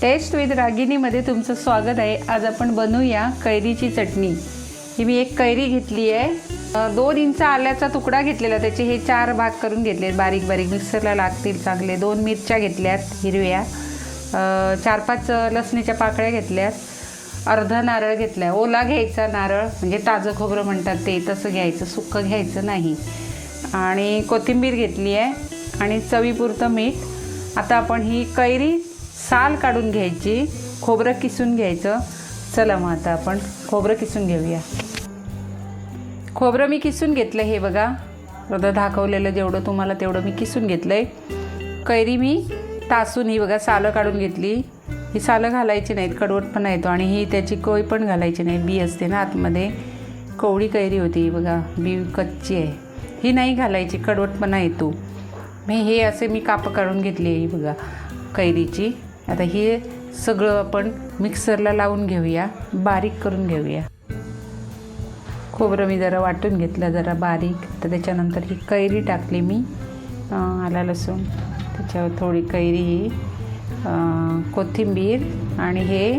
Taste with रागिनीमध्ये तुमचं स्वागत आहे. आज आपण बनवूया कैरीची चटणी. ही मी एक कैरी घेतली आहे. दोन इंच आल्याचा तुकडा घेतलेला त्याचे हे चार भाग करून घेतले बारीक बारीक मिक्सरला लागतील चांगले. दोन मिरच्या घेतल्यात हिरव्या. चार पाच लसणीच्या पाकळ्या घेतल्यात. अर्धा नारळ घेतला ओला घ्यायचा नारळ म्हणजे ताजं खोबरं म्हणतात ते तसं घ्यायचं. सुक्कं घ्यायचं नाही. आणि कोथिंबीर घेतली आहे. आणि चवीपुरतं मीठ. आता आपण ही कैरी साल काढून घ्यायची खोबरं किसून घ्यायचं. चला मग आता आपण खोबरं किसून घेऊया. खोबरं मी किसून घेतलं हे बघा. आता दाखवलेलं जेवढं तुम्हाला तेवढं मी किसून घेतलं आहे कैरी मी तासून ही बघा सालं काढून घेतली. ही सालं घालायची नाहीत कडवटपणा येतो आणि ही त्याची कोय पण घालायची नाही. बी असते ना आतमध्ये. कोवळी कैरी होती ही बघा. बी कच्ची आहे. ही नाही घालायची कडवटपणा येतो मी हे असे मी कापं काढून घेतली आहे ही बघा कैरीची. आता हे सगळं आपण मिक्सरला लावून घेऊया बारीक करून घेऊया. खोबरं मी जरा वाटून घेतलं जरा बारीक. तर त्याच्यानंतर ही कैरी टाकली मी आला लसूण. त्याच्यावर थोडी कैरी कोथिंबीर आणि हे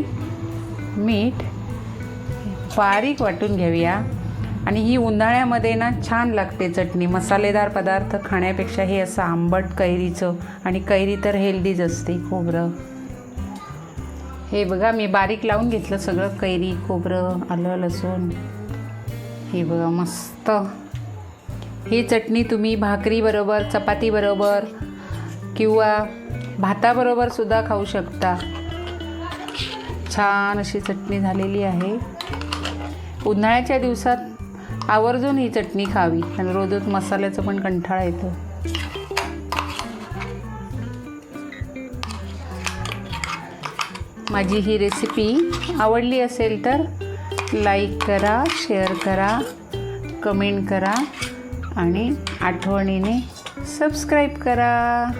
मीठ बारीक वाटून घेऊया. आणि ही उन्हाळ्यामध्ये ना छान लागते चटणी. मसालेदार पदार्थ खाण्यापेक्षा हे असं आंबट कैरीचं आणि कैरी तर हेल्दीच असते खोबरं. हे बघा मी बारीक लावून घेतलं सगळं. कैरी खोबरं आलं लसूण. हे बघा मस्त. ही चटणी तुम्ही भाकरीबरोबर चपातीबरोबर किंवा भाताबरोबर सुद्धा खाऊ शकता. छान अशी चटणी झालेली आहे. उन्हाळ्याच्या दिवसात आवर्जून ही चटणी खावी. आणि रोजच मसाल्याचं पण कंठाळा येतो. माझी ही रेसिपी आवडली असेल तर लाईक करा शेअर करा कमेंट करा आणि आठवणीने सबस्क्राईब करा.